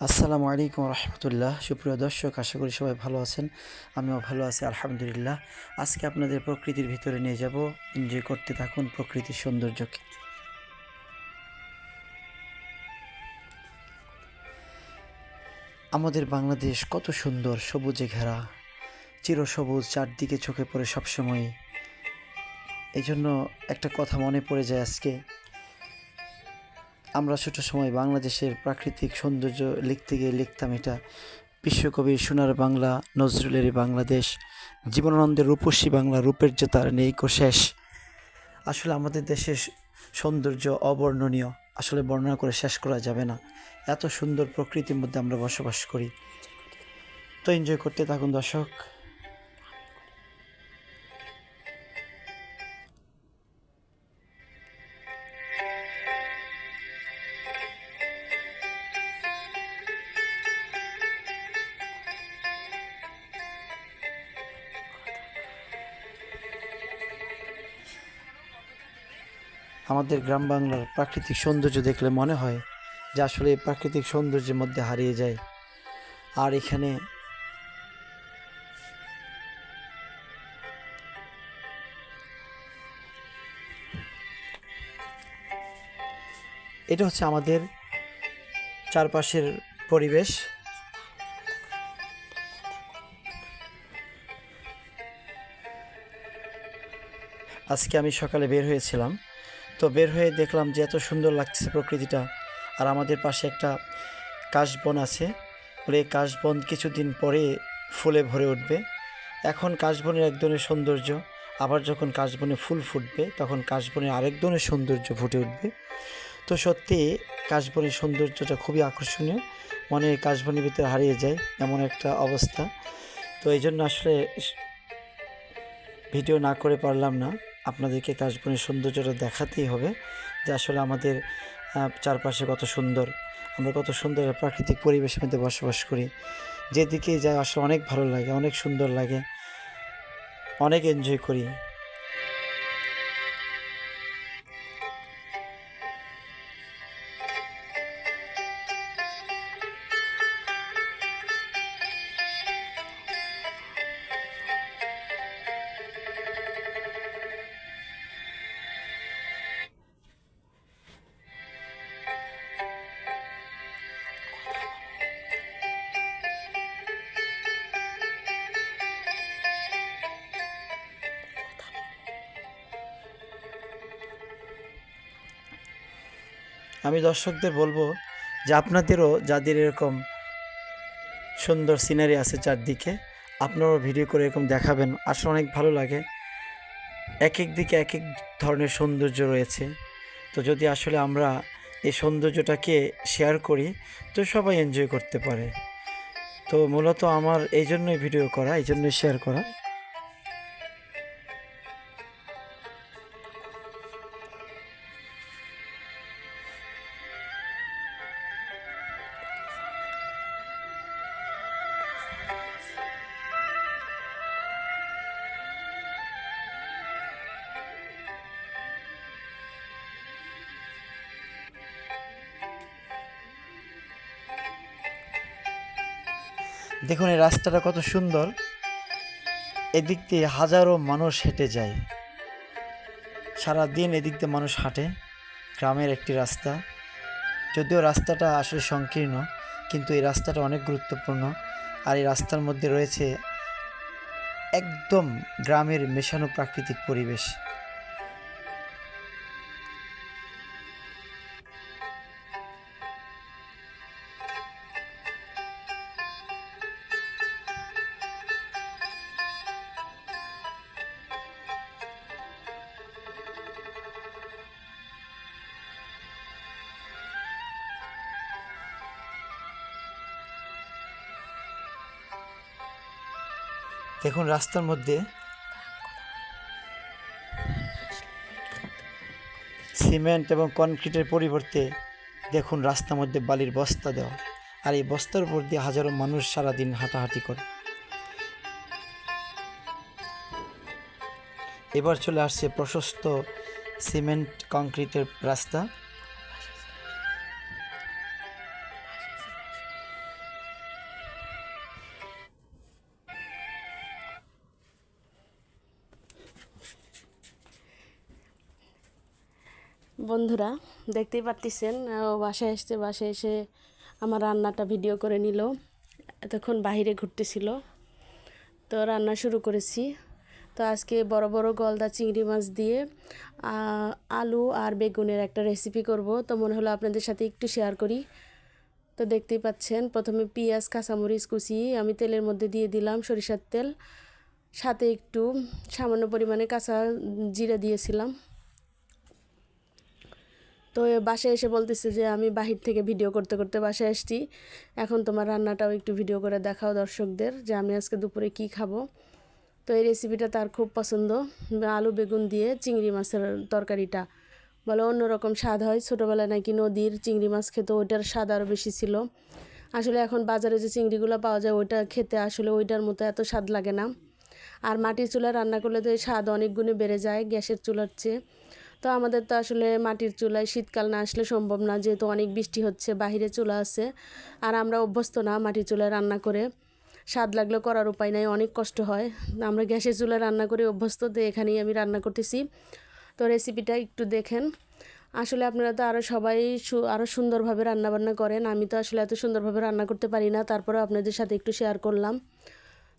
আসসালামু আলাইকুম রহমতুল্লাহ। সুপ্রিয় দর্শক, আশা করি সবাই ভালো আছেন। আমিও ভালো আছি, আলহামদুলিল্লাহ। আজকে আপনাদের প্রকৃতির ভিতরে নিয়ে যাব। এনজয় করতে থাকুন প্রকৃতির সৌন্দর্যকে। আমাদের বাংলাদেশ কত সুন্দর, সবুজে ঘেরা, চিরসবুজ, চারদিকে চোখে পড়ে সবসময় এই জন্য একটা কথা মনে পড়ে যায় আজকে। আমরা ছোট সময় বাংলাদেশের প্রাকৃতিক সৌন্দর্য লিখতে গিয়ে লিখতাম এটা। বিশ্বকবি সোনার বাংলা, নজরুলের বাংলাদেশ, জীবনানন্দের রূপসী বাংলা, রূপের যে তার নেই শেষ। আসলে আমাদের দেশের সৌন্দর্য অবর্ণনীয়। আসলে বর্ণনা করে শেষ করা যাবে না। এত সুন্দর প্রকৃতির মধ্যে আমরা বসবাস করি। তো এনজয় করতে থাকুন দর্শক। আমাদের গ্রাম বাংলার প্রাকৃতিক সৌন্দর্য দেখলে মনে হয় যে আসলে প্রাকৃতিক সৌন্দর্যের মধ্যে হারিয়ে যায়। আর এখানে এটা হচ্ছে আমাদের চারপাশের পরিবেশ। আজকে আমি সকালে বের হয়েছিলাম। তো বের হয়ে দেখলাম যে এত সুন্দর লাগছে প্রকৃতিটা। আর আমাদের পাশে একটা কাশবন আছে। বলে এই কাশবন কিছুদিন পরে ফুলে ভরে উঠবে। এখন কাশবনের এক ধরনের সৌন্দর্য। আবার যখন কাশবনে ফুল ফুটবে, তখন কাশবনের আরেক ধরনের সৌন্দর্য ফুটে উঠবে। তো সত্যি কাশবনের সৌন্দর্যটা খুবই আকর্ষণীয়। মনে কাশবনের ভিতরে হারিয়ে যায় এমন একটা অবস্থা। তো এই জন্য আসলে ভিডিও না করে পারলাম না। আপনাদেরকে কাশবনের সৌন্দর্যটা দেখাতেই হবে যে আসলে আমাদের চারপাশে কত সুন্দর। আমরা কত সুন্দর প্রাকৃতিক পরিবেশের মধ্যে বসবাস করি। যেদিকে যাই আসলে অনেক ভালো লাগে, অনেক সুন্দর লাগে। অনেক এনজয় করি। আমি দর্শকদের বলব যে আপনাদেরও যাদের এরকম সুন্দর সিনারি আছে চারদিকে, আপনারাও ভিডিও করে এরকম দেখাবেন। আসলে অনেক ভালো লাগে। এক এক দিকে এক এক ধরনের সৌন্দর্য রয়েছে। তো যদি আসলে আমরা এই সৌন্দর্যটাকে শেয়ার করি, তো সবাই এনজয় করতে পারে। তো মূলত আমার এই জন্যই ভিডিও করা, এই জন্যই শেয়ার করা। দেখুন এই রাস্তাটা কত সুন্দর। এদিক দিয়ে হাজারো মানুষ হেঁটে যায়। সারা দিন এদিক দিয়ে মানুষ হাঁটে। গ্রামের একটি রাস্তা। যদিও রাস্তাটা আসলে সংকীর্ণ, কিন্তু এই রাস্তাটা অনেক গুরুত্বপূর্ণ। আর এই রাস্তার মধ্যে রয়েছে একদম গ্রামের মেশানো প্রাকৃতিক পরিবেশ। দেখুন রাস্তার মধ্যে সিমেন্ট এবং কনক্রিটের পরিবর্তে দেখুন রাস্তার মধ্যে বালির বস্তা দেওয়া। আর এই বস্তার উপর দিয়ে হাজারো মানুষ সারাদিন হাঁটাহাঁটি করে। এবার চলে আসছে প্রশস্ত সিমেন্ট, কংক্রিটের রাস্তা। বন্ধুরা, দেখতেই পারতেছেন, ও বাসায় এসছে বাসায় এসে আমার রান্নাটা ভিডিও করে নিল। এতক্ষণ বাইরে ঘুরতেছিল। তো রান্না শুরু করেছি। তো আজকে বড় বড় গলদা চিংড়ি মাছ দিয়ে আলু আর বেগুনের একটা রেসিপি করব। তো মনে হলো আপনাদের সাথে একটু শেয়ার করি। তো দেখতেই পাচ্ছেন, প্রথমে পেঁয়াজ, কাঁচামরিচ কুচি, আমি তেলের মধ্যে দিয়ে দিলাম সরিষার তেল। সাথে একটু সামান্য পরিমাণে কাঁচা জিরা দিয়েছিলাম। তো বাসায় এসে বলতেছে যে, আমি বাহির থেকে ভিডিও করতে করতে বাসায় এসছি এখন তোমার রান্নাটাও একটু ভিডিও করে দেখাও দর্শকদের যে, আমি আজকে দুপুরে কি খাব? তো এই রেসিপিটা তার খুব পছন্দ। আলু বেগুন দিয়ে চিংড়ি মাছের তরকারিটা। বলে অন্যরকম স্বাদ হয়। ছোটোবেলায় নাকি নদীর চিংড়ি মাছ খেতে ওইটার স্বাদ আরও বেশি ছিল। আসলে এখন বাজারে যে চিংড়িগুলো পাওয়া যায়, ওইটা খেতে আসলে ওইটার মতো এত স্বাদ লাগে না। আর মাটির চুলায় রান্না করলে তো এই স্বাদ অনেক গুণে বেড়ে যায় গ্যাসের চুলার চেয়ে। তো আমাদের তো আসলে মাটির চুলায় শীতকাল না আসলে সম্ভব না, যেহেতু অনেক বৃষ্টি হচ্ছে, বাহিরে চুলা আছে। আর আমরা অভ্যস্ত না মাটির চুলায় রান্না করে। স্বাদ লাগলে করার উপায় নাই, অনেক কষ্ট হয়। আমরা গ্যাসের চুলায় রান্না করে অভ্যস্ত, তো এখানেই আমি রান্না করতেছি। তো রেসিপিটা একটু দেখেন। আসলে আপনারা তো আরও সবাই আরও সুন্দরভাবে রান্নাবান্না করেন। আমি তো আসলে এত সুন্দরভাবে রান্না করতে পারি না তারপরে আপনাদের সাথে একটু শেয়ার করলাম।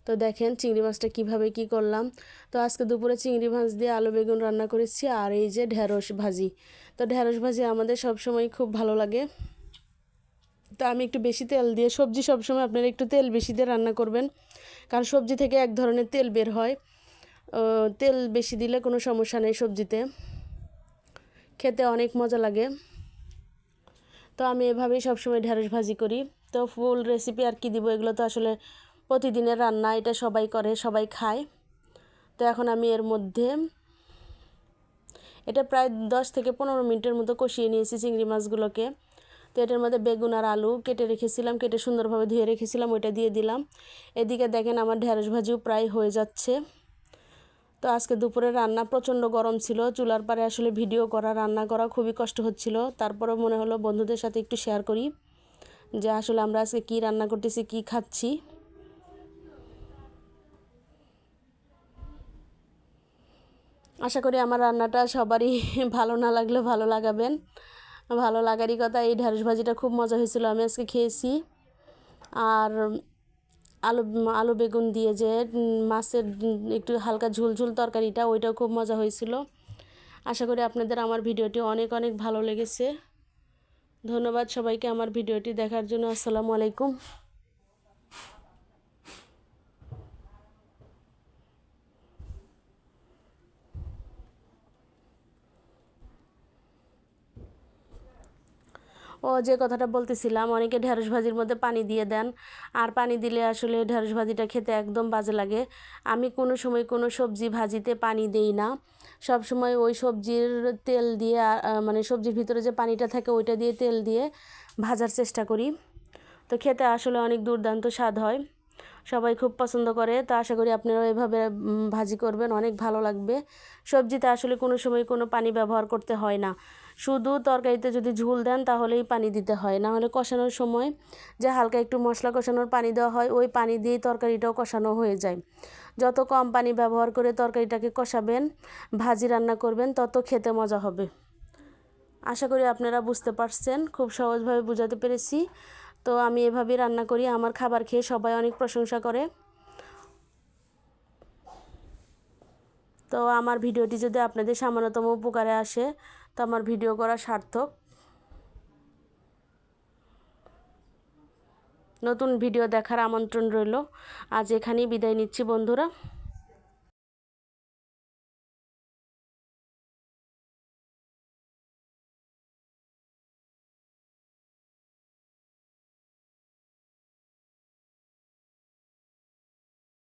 তো দেখেন চিংড়ি মাছটা কীভাবে কি করলাম। তো আজকে দুপুরে চিংড়ি মাছ দিয়ে আলু বেগুন রান্না করেছি আর এই যে ঢেঁড়স ভাজি। তো ঢেঁড়স ভাজি আমাদের সবসময় খুব ভালো লাগে। তো আমি একটু বেশি তেল দিয়ে, সবজি সবসময় আপনারা একটু তেল বেশি দিয়ে রান্না করবেন। কারণ সবজি থেকে এক ধরনের তেল বের হয়। তেল বেশি দিলে কোনো সমস্যা নেই সবজিতে। খেতে অনেক মজা লাগে। তো আমি এভাবেই সবসময় ঢেঁড়স ভাজি করি। তো ফুল রেসিপি আর কি দিব এগুলো তো আসলে প্রতিদিনের রান্না এটা সবাই করে, সবাই খায়। তো এখন আমি এর মধ্যে এটা প্রায় দশ থেকে পনেরো মিনিটের মতো কষিয়ে নিয়েছি চিংড়ি মাছগুলোকে। তো এটার মধ্যে বেগুন আর আলু কেটে রেখেছিলাম, কেটে সুন্দরভাবে ধুয়ে রেখেছিলাম, ওইটা দিয়ে দিলাম। এদিকে দেখেন আমার ঢেঁড়স ভাজিও প্রায় হয়ে যাচ্ছে। তো আজকে দুপুরে রান্না প্রচণ্ড গরম ছিল, চুলার পারে আসলে ভিডিও করা, রান্না করা খুবই কষ্ট হচ্ছিল। তারপরে মনে হলো বন্ধুদের সাথে একটু শেয়ার করি যে আসলে আমরা আজকে কী রান্না করতেছি, কী খাচ্ছি। আশা করি আমার রান্নাটা সবারই ভালো না লাগলে ভালো লাগাবেন। ভালো লাগারই কথা, এই ঢ্যাঁড়স ভাজিটা খুব মজা হয়েছিল, আমি আজকে খেয়েছি। আর আলু আলু বেগুন দিয়ে যে মাছের একটু হালকা ঝুল ঝুল তরকারিটা, ওইটাও খুব মজা হয়েছিল। আশা করি আপনাদের আমার ভিডিওটি অনেক অনেক ভালো লেগেছে। ধন্যবাদ সবাইকে আমার ভিডিওটি দেখার জন্য। আসসালামু আলাইকুম। ও যে কথাটা বলতেছিলাম, অনেকে ঢেঁড়স ভাজির মধ্যে পানি দিয়ে দেন। আর পানি দিলে আসলে ঢেঁড়স ভাজিটা খেতে একদম বাজে লাগে। আমি কোনো সময় কোনো সবজি ভাজিতে পানি দেই না। সব সময় ওই সবজির তেল দিয়ে মানে সবজির ভিতরে যে পানিটা থাকে ওইটা দিয়ে তেল দিয়ে ভাজার চেষ্টা করি। তো খেতে আসলে অনেক দুর্দান্ত স্বাদ হয়। সবাই খুব পছন্দ করে। তো আশা করি আপনারাও এভাবে ভাজি করবেন। অনেক ভালো লাগবে। সবজিতে আসলে কোনো সময় কোনো পানি ব্যবহার করতে হয় না। শুধু তরকারিতে যদি ঝুল দেন তাহলেই পানি দিতে হয়। না হলে কষানোর সময় যে হালকা একটু মশলা কষানোর পানি দেওয়া হয়, ওই পানি দিয়েই তরকারিটাও কষানো হয়ে যায়। যত কম পানি ব্যবহার করে তরকারিটাকে কষাবেন, ভাজি রান্না করবেন, তত খেতে মজা হবে। আশা করি আপনারা বুঝতে পারছেন। খুব সহজভাবে বোঝাতে পেরেছি। তো আমি এভাবেই রান্না করি। আমার খাবার খেয়ে সবাই অনেক প্রশংসা করে। তো আমার ভিডিওটি যদি আপনাদের সামান্যতম উপকারে আসে, তো আমার ভিডিও করা সার্থক। নতুন ভিডিও দেখার আমন্ত্রণ রইল। আজ এখানেই বিদায় নিচ্ছি বন্ধুরা।